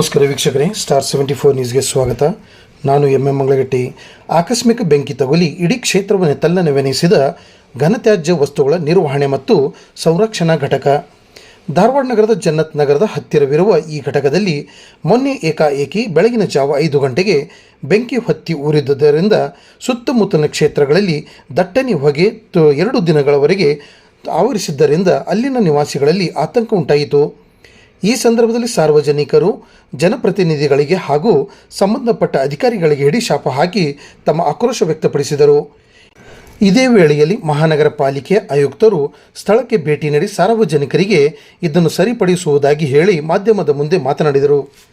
ನಮಸ್ಕಾರ ವೀಕ್ಷಕರೇ star seventy four ನ್ಯೂಸ್ಗೆ ಸ್ವಾಗತ. ನಾನು ಎಂ ಎಂ ಮಂಗಳಗಟ್ಟಿ. ಆಕಸ್ಮಿಕ ಬೆಂಕಿ ತಗುಲಿ ಇಡೀ ಕ್ಷೇತ್ರವನ್ನು ತಲ್ಲನವೆನಿಸಿದ ಘನತ್ಯಾಜ್ಯ ವಸ್ತುಗಳ ನಿರ್ವಹಣೆ ಮತ್ತು ಸಂರಕ್ಷಣಾ ಘಟಕ. ಧಾರವಾಡ ನಗರದ ಜನ್ನತ್ ನಗರದ ಹತ್ತಿರವಿರುವ ಈ ಘಟಕದಲ್ಲಿ ಮೊನ್ನೆ ಏಕಾಏಕಿ ಬೆಳಗಿನ ಜಾವ ಐದು ಗಂಟೆಗೆ ಬೆಂಕಿ ಹೊತ್ತಿ ಉರಿದುದರಿಂದ ಸುತ್ತಮುತ್ತಲಿನ ಕ್ಷೇತ್ರಗಳಲ್ಲಿ ದಟ್ಟಣೆ ಹೊಗೆ ಎರಡು ದಿನಗಳವರೆಗೆ ಆವರಿಸಿದ್ದರಿಂದ ಅಲ್ಲಿನ ನಿವಾಸಿಗಳಲ್ಲಿ ಆತಂಕ ಉಂಟಾಯಿತು. ಈ ಸಂದರ್ಭದಲ್ಲಿ ಸಾರ್ವಜನಿಕರು, ಜನಪ್ರತಿನಿಧಿಗಳಿಗೆ ಹಾಗೂ ಸಂಬಂಧಪಟ್ಟ ಅಧಿಕಾರಿಗಳಿಗೆ ಹಿಡಿಶಾಪ ಹಾಕಿ ತಮ್ಮ ಆಕ್ರೋಶ ವ್ಯಕ್ತಪಡಿಸಿದರು. ಇದೇ ವೇಳೆಯಲ್ಲಿ ಮಹಾನಗರ ಪಾಲಿಕೆ ಆಯುಕ್ತರು ಸ್ಥಳಕ್ಕೆ ಭೇಟಿ ನೀಡಿ ಸಾರ್ವಜನಿಕರಿಗೆ ಇದನ್ನು ಸರಿಪಡಿಸುವುದಾಗಿ ಹೇಳಿ ಮಾಧ್ಯಮದ ಮುಂದೆ ಮಾತನಾಡಿದರು.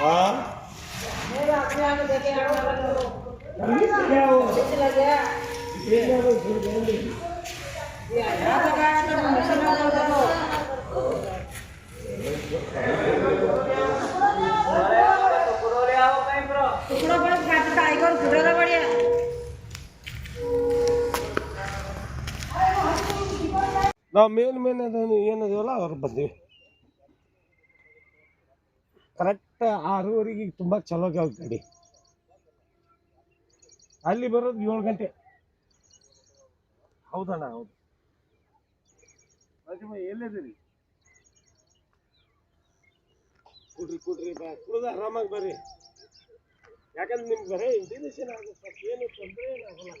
हाँ? ना मेन मेन बंदी और करेक्ट ಆರೂವರೆಗೆ ತುಂಬ ಚಲೋ ಜಾಗ ಗಾಡಿ. ಅಲ್ಲಿ ಬರೋದು ಏಳು ಗಂಟೆ. ಹೌದಣ್ಣ ಹೌದು. ಎಲ್ಲಿದ್ದೀರಿ? ಕುಡ್ರಿ ಕುಡ್ರಿ ಬಾ. ಕುಡ್ದು ಆರಾಮಾಗಿ ಬರ್ರಿ. ಯಾಕಂದ್ರೆ ನಿಮ್ಗೆ ಬರೀ ಇಂಟಿನೇಷನ್ ಆಗುತ್ತೆ. ಏನು ತೊಂದರೆ ಏನಾಗಲ್ಲ.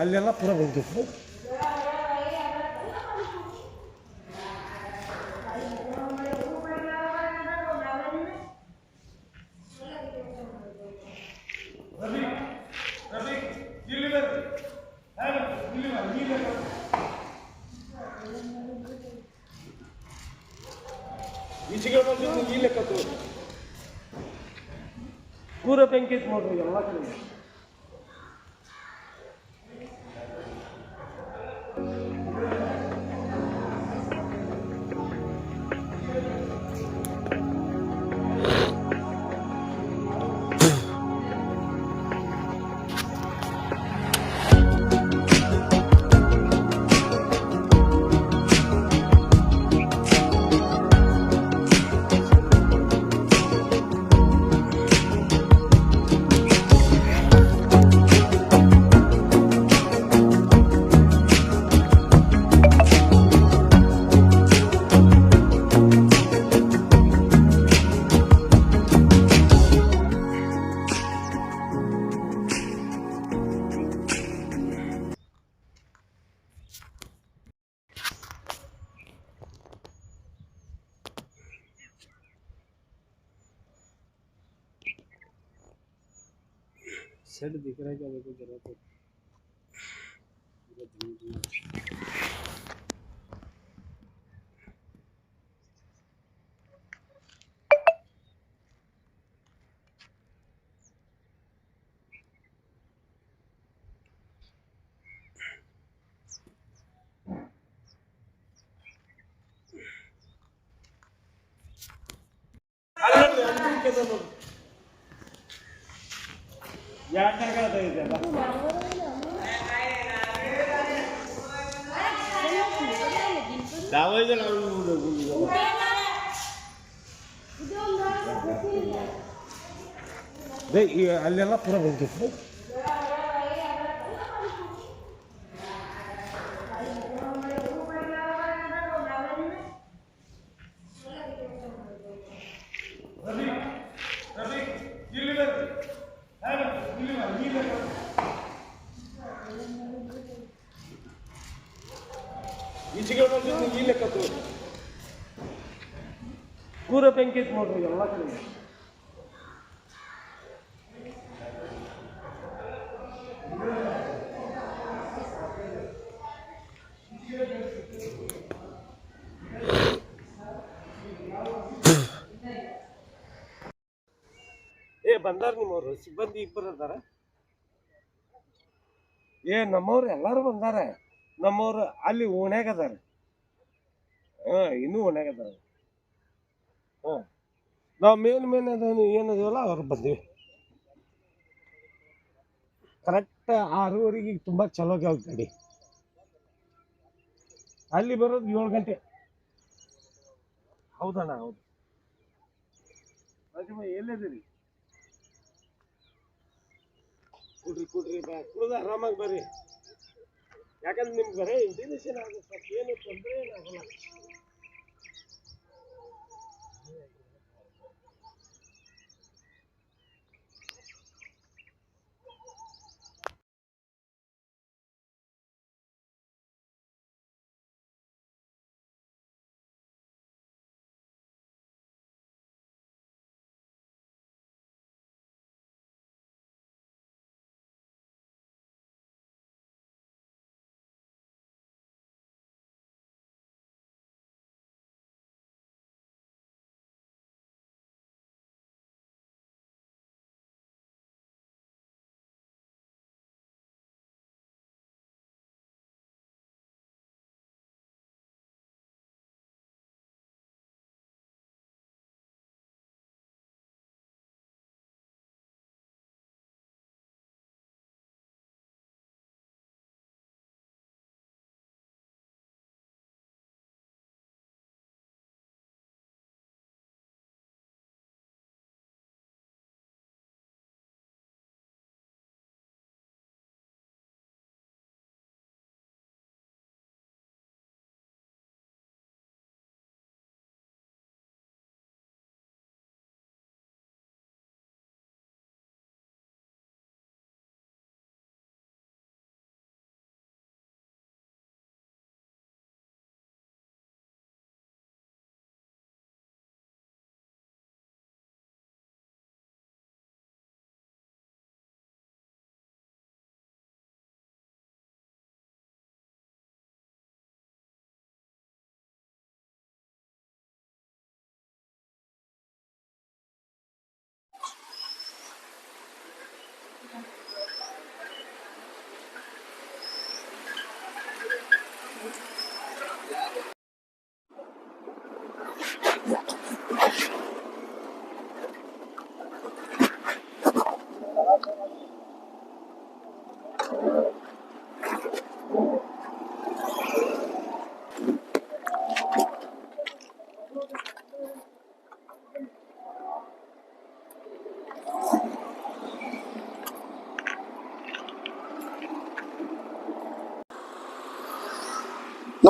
ಅಲ್ಲೆಲ್ಲ ಪೂರ ಬಂದಿತ್ತು set दिख रहा है क्या? देखो जरा तो। पूरा ಅಲ್ಲೆಲ್ಲ ಪೂರ ಬಂದಿತ್ತು ಈಚೆಗೆ ಬಂದು ಈ ಲೆಕ್ಕ ತಗೋ. ಪೂರ ಬೆಂಕಿ ಐತೆ ನೋಡ್ರಿ ಎಲ್ಲ ಕಡೆ ಏ ಬಂದಾರ ನಿಮ್ಮವ್ರು ಸಿಬ್ಬಂದಿ ಇಬ್ಬರು ಅದಾರ ಏ, ನಮ್ಮವ್ರು ಎಲ್ಲಾರು ಬಂದಾರ. ನಮ್ಮವ್ರು ಅಲ್ಲಿ ಓಣ್ಯಾಗ ಅದಾರ. ಹಾ, ಇನ್ನೂ ಓಣ್ಯಾಗ ಅದಾರ. ಹಾ. ನಾವು ಮೇನ್ ಮೇನ್ ಅದೇನು ಏನದವಲ್ಲ, ಅವ್ರು ಬಂದಿವಿ. ಕರೆಕ್ಟ್ ಆರೂವರೆಗೆ ತುಂಬ ಚಲೋ ಆಗ್ಯಾವ ಗಾಡಿ. ಅಲ್ಲಿ ಬರೋದು ಏಳು ಗಂಟೆ. ಹೌದಣ್ಣ, ಹೌದು. ಎಲ್ಲಿದ್ದೀರಿ? ಕುಡ್ರಿ ಕುಡ್ರಿ ಬಾ. ಕುಡ್ದು ಆರಾಮಾಗಿ ಬರ್ರಿ. ಯಾಕಂದ್ರೆ ನಿಮ್ಗೆ ಬರೀ ಇಂಟಿಮೇಷನ್ ಆಗುತ್ತೆ. ಏನು ತೊಂದರೆ ಏನಾಗಲ್ಲ.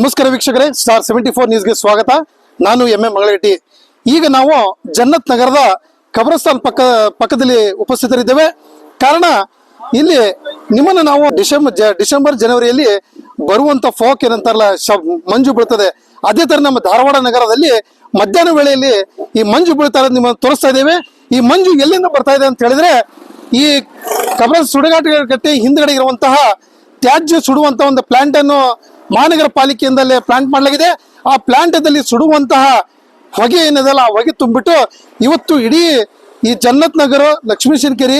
ನಮಸ್ಕಾರ ವೀಕ್ಷಕರೇ ಸ್ಟಾರ್ ಸೆವೆಂಟಿ ಫೋರ್ ನ್ಯೂಸ್ಗೆ ಸ್ವಾಗತ. ನಾನು ಎಂ ಎ ಮಂಗಳಗಟ್ಟಿ ಈಗ ನಾವು ಜನ್ನತ್ ನಗರದ ಕಬ್ರಸ್ತಾನ್ ಪಕ್ಕ, ಪಕ್ಕದಲ್ಲಿ ಉಪಸ್ಥಿತರಿದ್ದೇವೆ. ಕಾರಣ, ಇಲ್ಲಿ ನಿಮ್ಮನ್ನು ನಾವು ಡಿಸೆಂಬರ್ ಡಿಸೆಂಬರ್, ಜನವರಿಯಲ್ಲಿ ಬರುವಂತ ಫೋಕ್ ಏನಂತಾರಲ್ಲ ಶ ಮಂಜು ಬೀಳ್ತದೆ. ಅದೇ ತರ ನಮ್ಮ ಧಾರವಾಡ ನಗರದಲ್ಲಿ ಮಧ್ಯಾಹ್ನ ವೇಳೆಯಲ್ಲಿ ಈ ಮಂಜು ಬೀಳ್ತಾ ನಿಮ್ಮನ್ನು ತೋರಿಸ್ತಾ ಇದ್ದೇವೆ. ಈ ಮಂಜು ಎಲ್ಲಿಂದ ಬರ್ತಾ ಇದೆ ಅಂತ ಹೇಳಿದ್ರೆ, ಈ ಕಬ್ರ ಸುಡುಗಾಟಗಟ್ಟೆ ಹಿಂದ್ಗಡೆ ಇರುವಂತಹ ತ್ಯಾಜ್ಯ ಸುಡುವಂತ ಒಂದು ಪ್ಲಾಂಟ್ ಅನ್ನು ಮಹಾನಗರ ಪಾಲಿಕೆಯಿಂದಲೇ ಪ್ಲಾಂಟ್ ಮಾಡಲಾಗಿದೆ. ಆ ಪ್ಲಾಂಟದಲ್ಲಿ ಸುಡುವಂತಹ ಹೊಗೆ ಏನಿದೆಲ್ಲ ಆ ಹೊಗೆ ತುಂಬಿಟ್ಟು ಇವತ್ತು ಇಡೀ ಈ ಜನ್ನತ್ ನಗರ, ಲಕ್ಷ್ಮೀ ಶಿರ್ಕೆರಿ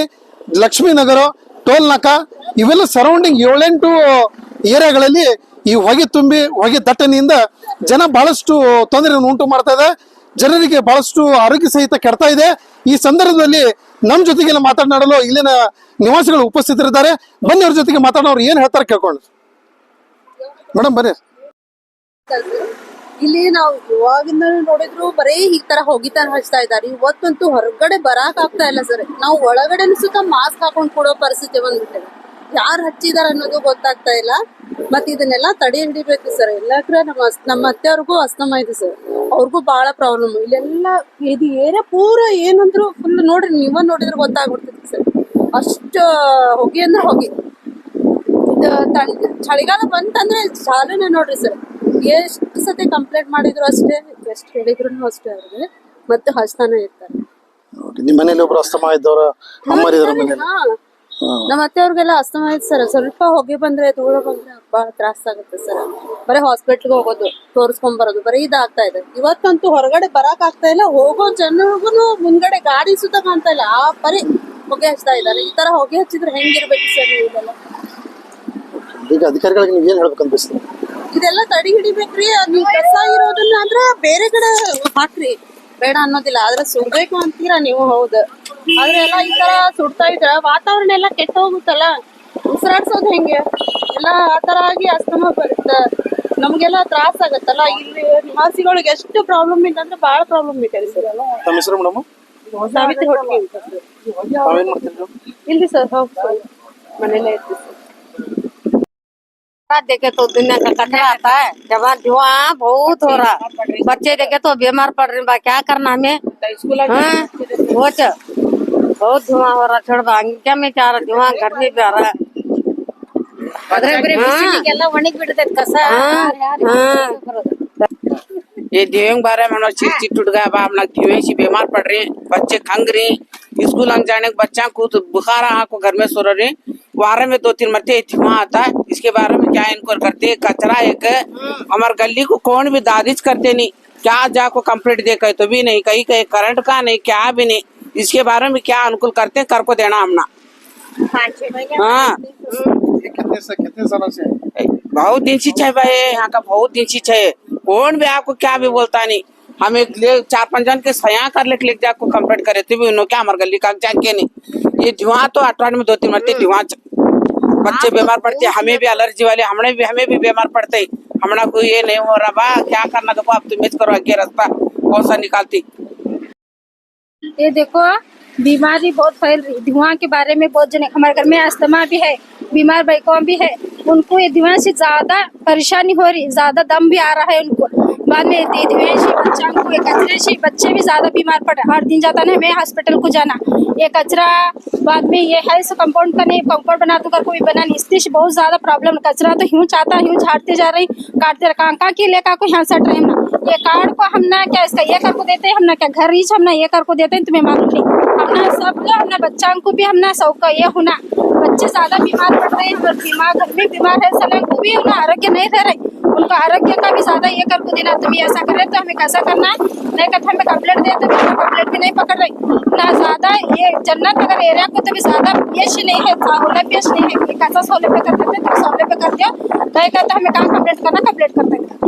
ಲಕ್ಷ್ಮೀ ನಗರ, ಟೋಲ್ ನಾಕ ಇವೆಲ್ಲ ಸರೌಂಡಿಂಗ್ ಏಳೆಂಟು ಏರಿಯಾಗಳಲ್ಲಿ ಈ ಹೊಗೆ ತುಂಬಿ, ಹೊಗೆ ದಟ್ಟಣೆಯಿಂದ ಜನ ಬಹಳಷ್ಟು ತೊಂದರೆಯನ್ನು ಉಂಟು ಮಾಡ್ತಾ ಇದೆ. ಜನರಿಗೆ ಬಹಳಷ್ಟು ಆರೋಗ್ಯ ಸಹಿತ ಕೆಡ್ತಾ ಇದೆ. ಈ ಸಂದರ್ಭದಲ್ಲಿ ನಮ್ಮ ಜೊತೆಗೆಲ್ಲ ಮಾತನಾಡಲು ಇಲ್ಲಿನ ನಿವಾಸಿಗಳು ಉಪಸ್ಥಿತರಿದ್ದಾರೆ. ಬನ್ನಿ ಅವ್ರ ಜೊತೆಗೆ ಮಾತಾಡೋರು ಏನು ಹೇಳ್ತಾರೆ ಕೇಳ್ಕೊಂಡು ಮೇಡಮ್ ಬರ್ರಿ ಇಲ್ಲಿ ನಾವು ಇವಾಗಿಂದ ನೋಡಿದ್ರು ಬರೀ ಈ ತರ ಹೋಗಿತಾರ ಹಚ್ತಾ ಇದಾರೆ ಇವತ್ತಂತೂ ಹೊರಗಡೆ ಬರಾಕ್ ಆಗ್ತಾ ಇಲ್ಲ ಸರ್. ನಾವು ಒಳಗಡೆ ಸುತ್ತ ಮಾಸ್ಕ್ ಹಾಕೊಂಡ್ ಕೊಡೋ ಪರಿಸ್ಥಿತಿ ಬಂದ್ಬಿಟ್ಟಿದೆ. ಯಾರು ಹಚ್ಚಿದಾರ ಅನ್ನೋದು ಗೊತ್ತಾಗ್ತಾ ಇಲ್ಲ. ಮತ್ತೆ ಇದನ್ನೆಲ್ಲ ತಡೆ ಹಿಡಿಬೇಕು ಸರ್. ಎಲ್ಲಾಕ್ರ ನಮ್ಮ ನಮ್ಮ ಅತ್ತೆಯವ್ರಿಗೂ ಅಸ್ತಮ ಇದೆ ಸರ್. ಅವ್ರಿಗೂ ಬಹಳ ಪ್ರಾಬ್ಲಮ್ ಇಲ್ಲೆಲ್ಲ ಇದು ಏರಿಯಾ ಪೂರ ಏನಂದ್ರು ಫುಲ್ ನೋಡ್ರಿ, ನೀವ ನೋಡಿದ್ರೆ ಗೊತ್ತಾಗ್ಬಿಡ್ತೈತಿ ಸರ್. ಅಷ್ಟ, ಹೊಗೆ ಅಂದ್ರೆ ಹೊಗೆ. ಇದು ಚಳಿಗಾಲ ಬಂತಂದ್ರೆ ಚಾಲನೆ ನೋಡ್ರಿ ಸರ್. ಎಷ್ಟು ಸತಿ ಕಂಪ್ಲೇಂಟ್ ಮಾಡಿದ್ರು ಅಷ್ಟೇ ಎಷ್ಟು ಹೇಳಿದ್ರು ಅಷ್ಟೇ ಅವ್ರಿಗೆ ಮತ್ತೆ ಹಚ್ತಾನೆ ಇರ್ತಾರೆ. ನಿಮ್ಮ ಮನೇಲಿ ಒಬ್ರು ಅಸ್ತಮ ಇದ್ದವರ ಮನೇಲಿ. ಹಾ. ನಮ್ಮ ಅತ್ತೆಯವ್ರಿಗೆಲ್ಲ ಅಸ್ತಮ ಐತೆ ಸರ್. ಸ್ವಲ್ಪ ಹೊಗೆ ಬಂದ್ರೆ ಧೂಳು ಬಂದ್ರೆ ಬಹಳ ತ್ರಾಸ ಆಗುತ್ತೆ ಸರ್. ಬರೀ ಹಾಸ್ಪಿಟ್ಲ್ಗೆ ಹೋಗೋದು ತೋರಿಸ್ಕೊಂಡ್ ಬರೋದು ಬರೀ ಇದಾಗ್ತಾ ಇದೆ. ಇವತ್ತಂತೂ ಹೊರಗಡೆ ಬರಕ್ ಆಗ್ತಾ ಇಲ್ಲ ಹೋಗೋ ಜನರಿಗೂ ಮುಂದ್ಗಡೆ ಗಾಡಿ ಸುತ್ತ ಕಾಣ್ತಾ ಇಲ್ಲ. ಆ ಪರಿ ಹೊಗೆ ಹಚ್ತಾ ಇದ್ದಾರೆ ಈ ತರ ಹೊಗೆ ಹಚ್ಚಿದ್ರೆ ಹೆಂಗಿರ್ಬೇಕು ಸರ್ ಇದೆಲ್ಲ? ಈಗ ಅಧಿಕಾರಿಗಳಿಗೆ ನೀವು ಏನ್ ಹೇಳ್ಬೇಕಂತ ಬಯಸ್ತೀರಿ ಇದೆಲ್ಲ ತಡಿ ಹಿಡಿಬೇಕ್ರಿ ಅದು ನೀವ್ ಕಸ ಇರೋದನ್ನ ಅಂದ್ರ ಬೇರೆ ಕಡೆ ಹಾಕ್ರಿ. ಬೇಡ ಅನ್ನೋದಿಲ್ಲ ಆದ್ರೆ ಸುಡ್ಬೇಕು ಅಂತೀರಾ ನೀವು ಹೌದು. ಆದ್ರೆ ಎಲ್ಲ ಈ ತರ ಸುಡ್ತಾ ಇದ್ರ ವಾತಾವರಣ ಎಲ್ಲ ಕೆಟ್ಟ ಹೋಗುತ್ತಲ್ಲ ಉಸಿರಾಡ್ಸೋದು ಹೆಂಗೆ? ಎಲ್ಲ ಆ ತರ ಆಗಿ ಅಸ್ತಮ ಬರುತ್ತೆ. ನಮ್ಗೆಲ್ಲ ತ್ರಾಸ ಆಗತ್ತಲ್ಲ ಇಲ್ಲಿ ನಿವಾಸಿಗಳಿಗೆ ಎಷ್ಟು ಪ್ರಾಬ್ಲಮ್ ಇದೆ ಅಂದ್ರೆ ಬಹಳ ಪ್ರಾಬ್ಲಮ್ ಇದೆ. ಸರ್ ತಮ್ಮ ಹೆಸರು ಮೇಡಮ್? ಸಾವಿತ್ರಿ ಹೊಟ್ಟಿಗೆ ಅಂತ. sir. ತಾವೇನ್ ಮಾಡ್ತೀರಿ ಇಲ್ರಿ ಸರ್ ಹೌದು ಮನೇಲೆ ಇರ್ತೀವಿ ಸರ್. आता है देखे तो दुनिया का कटे आता है। जवान जुआ हाँ, बहुत हो रहा बच्चे देखे तो बीमार पड़ रहे बा क्या करना हमें? हाँ, बहुत बहुत धुआँ हो रहा छोड़ क्या मैं चाह रहा धुआँ घर में जा रहा हाँ। ये देवेंग बारे में हम लोग टूट गया हम लोग देवेंग से बीमार पड़ रहे बच्चे खंग रहे स्कूल स्कूल जाने के बच्चा को बुखार आ को घर में सो रहे वारे में दो तीन मरते धुआँ आता है। इसके बारे में क्या इनको करते हैं? कचरा एक हमारे गली को कौन भी दादिश करते नहीं। क्या जाको कंप्लीट दे कहे तो भी नहीं। कहीं कहीं करंट का नहीं क्या भी नहीं। इसके बारे में क्या अनुकूल करते हैं? कर को देना हमना। हाँ कितने से कितने सालों से? है? बहुत दिन से चाहिए भाई यहाँ का बहुत दिन से चाहिए कौन भी आपको क्या भी बोलता नहीं। हम एक ले चार पाँच जन के सया कर ले लेके आपको कंप्लीट करे थे भी उन्होंने क्या हमारे गली का जान के नहीं। ये धुआँ तो अठवाडिये में दो तीन मरते धुआँ च- बच्चे बीमार पड़ते हैं, हमें भी एलर्जी वाले हमने भी हमें भी बीमार पड़ते हैं। हमारा कोई ये नहीं हो रहा बा क्या करना देखो आप तुम करो आगे रास्ता कौन सा निकालती? ये देखो बीमारी बहुत फैल रही धुआँ के बारे में बहुत जने हमारे घर में अस्थमा भी है बीमार बैकों भी है उनको ये धुआँ से ज़्यादा परेशानी हो रही ज़्यादा दम भी आ रहा है उनको। बाद में ये बच्चा को। ये कचरे से बच्चे भी ज़्यादा बीमार पड़ हर दिन जाता ना हमें हॉस्पिटल को जाना। ये कचरा बाद में ये है सो कंपाउंड का नहीं कंपाउंड बना तो घर कोई बना नहीं। इसलिए बहुत ज़्यादा प्रॉब्लम कचरा तो ह्यूं चाहता ह्यूं झाड़ते जा रही, काटते रहे। कांका के लेकर को यहाँ सट रहे ना ये कार्ड को हम ना क्या इसका ये कर को देते हैं, हम ना क्या घर रीच हम ना ये कर को देते हैं, तुम्हें मालूम नहीं। हम ना सब हम ना बच्चा को भी हम ना सब का ये होना। बच्चे ज़्यादा बीमार पड़ रहे हैं, और बीमार घर में बीमार है सलन को भी उन्हें आरोग्य नहीं रह रहे। उनको आरोग्य का भी ज़्यादा ये कर को देना तुम्हें ऐसा कर रहे तो हमें कैसा करना है? नहीं कहते हमें कंप्लेंट दे तो हमें कंप्लेंट भी नहीं पकड़ रही। ना ज़्यादा ये जन्नत नगर एरिया को तो भी ज़्यादा पेश नहीं है सौलभ्य पेश नहीं है कैसा सौलभ्य कर सकते तुम सौलभ्य कर दिया। नहीं कहते हमें कहाँ कंप्लेंट करना कंप्लेंट कर देंगे।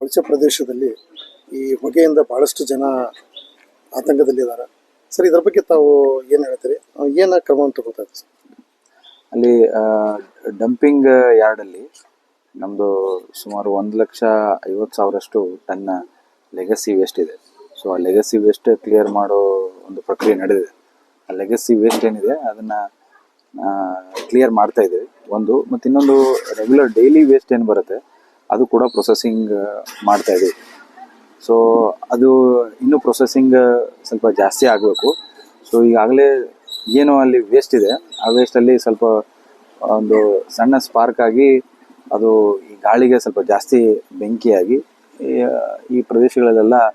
ವಲಸೆ ಪ್ರದೇಶದಲ್ಲಿ ಈ ಹೊಗೆಯಿಂದ ಬಹಳಷ್ಟು ಜನ ಆತಂಕದಲ್ಲಿದ್ದಾರೆ. ಸರ್ ಇದ್ರ ಬಗ್ಗೆ ತಾವು ಏನ್ ಹೇಳ್ತೀರಿ? ಏನ ಕ್ರಮ ತಗೋತಾ ಇದ್ದೀರಿ ಅಲ್ಲಿ ಡಂಪಿಂಗ್ ಯಾರ್ಡಲ್ಲಿ ನಮ್ಮದು ಸುಮಾರು ಒಂದು ಲಕ್ಷ ಐವತ್ತು ಸಾವಿರಷ್ಟು ಟನ್ನ ಲೆಗಸಿ ವೇಸ್ಟ್ ಇದೆ. ಸೊ ಆ ಲೆಗಸಿ ವೇಸ್ಟ್ ಕ್ಲಿಯರ್ ಮಾಡೋ ಒಂದು ಪ್ರಕ್ರಿಯೆ ನಡೆದಿದೆ. ಆ ಲೆಗಸಿ ವೇಸ್ಟ್ ಏನಿದೆ ಅದನ್ನು ಕ್ಲಿಯರ್ ಮಾಡ್ತಾ ಇದ್ದೀವಿ. ಒಂದು, ಮತ್ತು ಇನ್ನೊಂದು ರೆಗ್ಯುಲರ್ ಡೈಲಿ ವೇಸ್ಟ್ ಏನು ಬರುತ್ತೆ, ಅದು ಕೂಡ ಪ್ರೊಸೆಸಿಂಗ್ ಮಾಡ್ತಾ ಇದ್ದೀವಿ. ಸೊ ಅದು ಇನ್ನೂ ಪ್ರೊಸೆಸಿಂಗ್ ಸ್ವಲ್ಪ ಜಾಸ್ತಿ ಆಗಬೇಕು. ಸೊ ಈಗಾಗಲೇ ಏನು ಅಲ್ಲಿ ವೇಸ್ಟ್ ಇದೆ, ಆ ವೇಸ್ಟಲ್ಲಿ ಸ್ವಲ್ಪ ಒಂದು ಸಣ್ಣ ಸ್ಪಾರ್ಕ್ ಆಗಿ ಅದು ಈ ಗಾಳಿಗೆ ಸ್ವಲ್ಪ ಜಾಸ್ತಿ ಬೆಂಕಿಯಾಗಿ, ಈ- ಪ್ರದೇಶಗಳಲ್ಲೆಲ್ಲ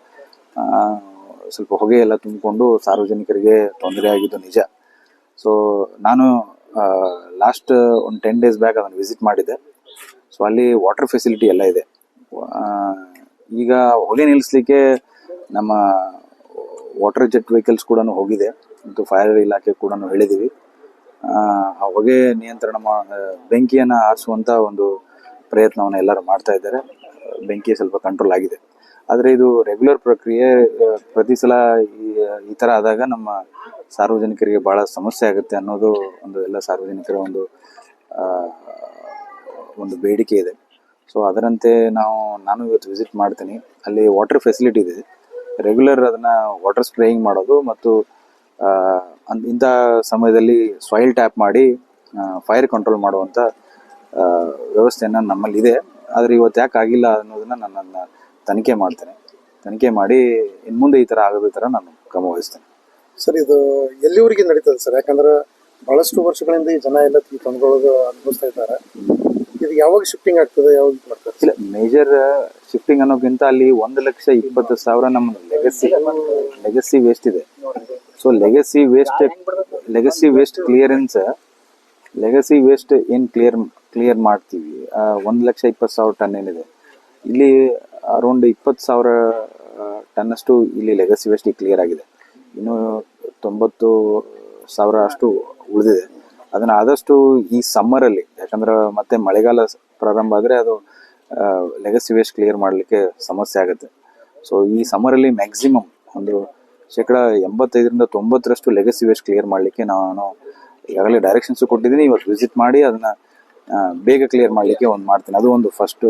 ಸ್ವಲ್ಪ ಹೊಗೆ ಎಲ್ಲ ತುಂಬಿಕೊಂಡು ಸಾರ್ವಜನಿಕರಿಗೆ ತೊಂದರೆ ಆಗಿದ್ದು ನಿಜ. ಸೊ ನಾನು ಲಾಸ್ಟ್ ಒಂದು ಟೆನ್ ಡೇಸ್ ಬ್ಯಾಕ್ ಅದನ್ನು ವಿಸಿಟ್ ಮಾಡಿದೆ ಸೊ ಅಲ್ಲಿ ವಾಟರ್ ಫೆಸಿಲಿಟಿ ಎಲ್ಲ ಇದೆ. ಈಗ ಹೊಗೆ ನಿಲ್ಲಿಸ್ಲಿಕ್ಕೆ ನಮ್ಮ ವಾಟರ್ ಜೆಟ್ ವೆಹಿಕಲ್ಸ್ ಕೂಡ ಹೋಗಿದೆ. ಮತ್ತು ಫೈರ್ ಇಲಾಖೆ ಕೂಡ ಹೇಳಿದ್ದೀವಿ ಆ, ಹೊಗೆ ನಿಯಂತ್ರಣ ಬೆಂಕಿಯನ್ನು ಆರಿಸುವಂತ ಒಂದು ಪ್ರಯತ್ನವನ್ನು ಎಲ್ಲರೂ ಮಾಡ್ತಾ ಇದ್ದಾರೆ. ಬೆಂಕಿ ಸ್ವಲ್ಪ ಕಂಟ್ರೋಲ್ ಆಗಿದೆ. ಆದರೆ ಇದು ರೆಗ್ಯುಲರ್ ಪ್ರಕ್ರಿಯೆ ಪ್ರತಿ ಸಲ ಈ ಥರ ಆದಾಗ ನಮ್ಮ ಸಾರ್ವಜನಿಕರಿಗೆ ಬಹಳ ಸಮಸ್ಯೆ ಆಗುತ್ತೆ ಅನ್ನೋದು ಒಂದು ಎಲ್ಲ ಸಾರ್ವಜನಿಕರ ಒಂದು ಒಂದು ಬೇಡಿಕೆ ಇದೆ. ಸೊ ಅದರಂತೆ ನಾವು, ನಾನು ಇವತ್ತು ವಿಸಿಟ್ ಮಾಡ್ತೀನಿ. ಅಲ್ಲಿ ವಾಟರ್ ಫೆಸಿಲಿಟಿ ಇದೆ. ರೆಗ್ಯುಲರ್ ಅದನ್ನ ವಾಟರ್ ಸ್ಪ್ರೇಯಿಂಗ್ ಮಾಡೋದು ಮತ್ತು ಇಂಥ ಸಮಯದಲ್ಲಿ ಸಾಯಿಲ್ ಟ್ಯಾಪ್ ಮಾಡಿ ಫೈರ್ ಕಂಟ್ರೋಲ್ ಮಾಡುವಂಥ ವ್ಯವಸ್ಥೆಯನ್ನು ನಮ್ಮಲ್ಲಿ ಇದೆ ಆದರೆ ಇವತ್ತು ಯಾಕೆ ಆಗಿಲ್ಲ ಅನ್ನೋದನ್ನ ನನ್ನನ್ನು ನನ್ನ ತನಿಖೆ ಮಾಡ್ತೇನೆ. ತನಿಖೆ ಮಾಡಿ ಇನ್ನು ಮುಂದೆ ಈ ಥರ ಆಗದ ಥರ ನಾನು ಕ್ರಮ ವಹಿಸ್ತೇನೆ. ಸರ್ ಇದು ಎಲ್ಲಿವರೆಗೆ ನಡೀತದೆ ಸರ್? ಯಾಕಂದ್ರೆ ಬಹಳಷ್ಟು ವರ್ಷಗಳಿಂದ ಈ ಜನ ಎಲ್ಲ ಈ ತೊಂದರೆಗಳು ಅನುಭವಿಸ್ತಾ ಇದ್ದಾರೆ. ಇದು ಯಾವಾಗ ಶಿಫ್ಟಿಂಗ್ ಆಗ್ತದೆ? ಯಾವಾಗ ಮಾಡ್ತಾರೆ ಇಲ್ಲ ಮೇಜರ್ ಶಿಫ್ಟಿಂಗ್ ಅನ್ನೋಕ್ಕಿಂತ ಅಲ್ಲಿ ಒಂದು ಲಕ್ಷ ಇಪ್ಪತ್ತು ಸಾವಿರ ನಮ್ಮ ಲೆಗಸಿ ಲೆಗಸಿ ವೇಸ್ಟ್ ಇದೆ. So legacy waste legacy waste clearance legacy waste ಏನು ಕ್ಲಿಯರ್ ಕ್ಲಿಯರ್ ಮಾಡ್ತೀವಿ? ಒಂದು ಒಂದ್ ಲಕ್ಷ ಇಪ್ಪತ್ತು ಸಾವಿರ ಟನ್ ಏನಿದೆ. ಇಲ್ಲಿ ಅರೌಂಡ್ ಇಪ್ಪತ್ತು ಸಾವಿರ ಟನ್ನಷ್ಟು ಇಲ್ಲಿ ಲೆಗಸಿ ವೇಸ್ಟ್ ಕ್ಲಿಯರ್ ಆಗಿದೆ. ಇನ್ನು ತೊಂಬತ್ತು ಸಾವಿರ ಅಷ್ಟು ಉಳಿದಿದೆ. ಅದನ್ನು ಆದಷ್ಟು ಈ ಸಮ್ಮರಲ್ಲಿ ಯಾಕಂದ್ರೆ ಮತ್ತೆ ಮಳೆಗಾಲ ಪ್ರಾರಂಭ ಆದರೆ ಅದು ಲೆಗಸಿ ವೇಸ್ಟ್ ಕ್ಲಿಯರ್ ಮಾಡಲಿಕ್ಕೆ ಸಮಸ್ಯೆ ಆಗುತ್ತೆ. ಸೊ ಈ ಸಮ್ಮರಲ್ಲಿ ಮ್ಯಾಕ್ಸಿಮಮ್ ಒಂದು ಶೇಕಡ ಎಂಬತ್ತೈದರಿಂದ ತೊಂಬತ್ತರಷ್ಟು ಲೆಗಸಿ ವೇಸ್ಟ್ ಕ್ಲಿಯರ್ ಮಾಡಲಿಕ್ಕೆ ನಾನು ಈಗಾಗಲೇ ಡೈರೆಕ್ಷನ್ಸ್ ಕೊಟ್ಟಿದ್ದೀನಿ. ಇವತ್ತು ವಿಸಿಟ್ ಮಾಡಿ ಅದನ್ನ ಬೇಗ ಕ್ಲಿಯರ್ ಮಾಡಲಿಕ್ಕೆ ಒಂದು ಮಾಡ್ತೀನಿ. ಅದು ಒಂದು ಫಸ್ಟು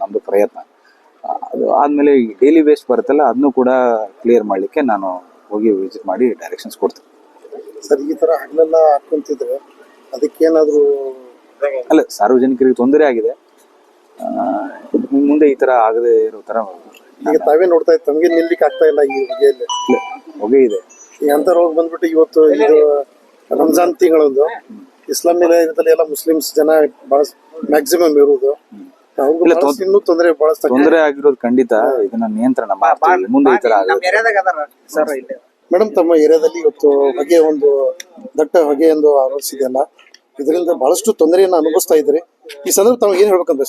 ನಮ್ಮದು ಪ್ರಯತ್ನ. ಅದು ಆದಮೇಲೆ ಈ ಡೈಲಿ ವೇಸ್ಟ್ ಬರುತ್ತಲ್ಲ ಅದನ್ನು ಕೂಡ ಕ್ಲಿಯರ್ ಮಾಡಲಿಕ್ಕೆ ನಾನು ಹೋಗಿ ವಿಸಿಟ್ ಮಾಡಿ ಡೈರೆಕ್ಷನ್ಸ್ ಕೊಡ್ತೀನಿ. ಸರ್ ಈ ಥರ ಹಗಲೆಲ್ಲ ಹಾಕೊಂತಿದ್ರೆ ಅದಕ್ಕೇನಾದರೂ ಅಲ್ಲ ಸಾರ್ವಜನಿಕರಿಗೆ ತೊಂದರೆ ಆಗಿದೆ. ಮುಂದೆ ಈ ಥರ ಆಗದೆ ಇರೋ ಥರ ಈಗ ತಾವೇ ನೋಡ್ತಾ ಇತ್ತು ತಮಗೆ ನಿಲ್ಲಿಕ್ಕೆ ಆಗ್ತಾ ಇಲ್ಲ ಈ ಹೊಗೆಯಲ್ಲಿ. ಹೊಗೆ ಇದೆ. ಈಗ ಅಂತ ರೋಗ ಬಂದ್ಬಿಟ್ಟು ಇವತ್ತು ಇದು ರಂಜಾನ್ ತಿಂಗಳೊಂದು. ಇಸ್ಲಾಮಿ ಇದ್ರಲ್ಲಿ ಎಲ್ಲ ಮುಸ್ಲಿಮ್ಸ್ ಜನ ಬಹಳ ಮ್ಯಾಕ್ಸಿಮಮ್ ಇರುವುದು. ಅವ್ರಿಗೂ ಇಲ್ಲ, ಬಹಳಷ್ಟು ಇನ್ನೂ ತೊಂದರೆ ಬಹಳಷ್ಟು ತೊಂದರೆ ಆಗಿರೋದು ಖಂಡಿತ. ಇದನ್ನ ನಿಯಂತ್ರಣ ಮಾಡ್ತೀವಿ. ಮುಂದೆ ಈ ತರ ಆಗದೆ ಮೇಡಮ್ ತಮ್ಮ ಏರಿಯಾದಲ್ಲಿ ಇವತ್ತು ಹೊಗೆ ಒಂದು ದಟ್ಟ ಹೊಗೆ ಎಂದು ಆರೋಪಿಸಿದೆಯಲ್ಲ ಇದರಿಂದ ಬಹಳಷ್ಟು ತೊಂದರೆಯನ್ನು ಅನುಭವಿಸ್ತಾ ಇದ್ರಿ ಈ ಸಂದರ್ಭ ತಮಗೆ ಏನ್ ಹೇಳ್ಬೇಕಂತ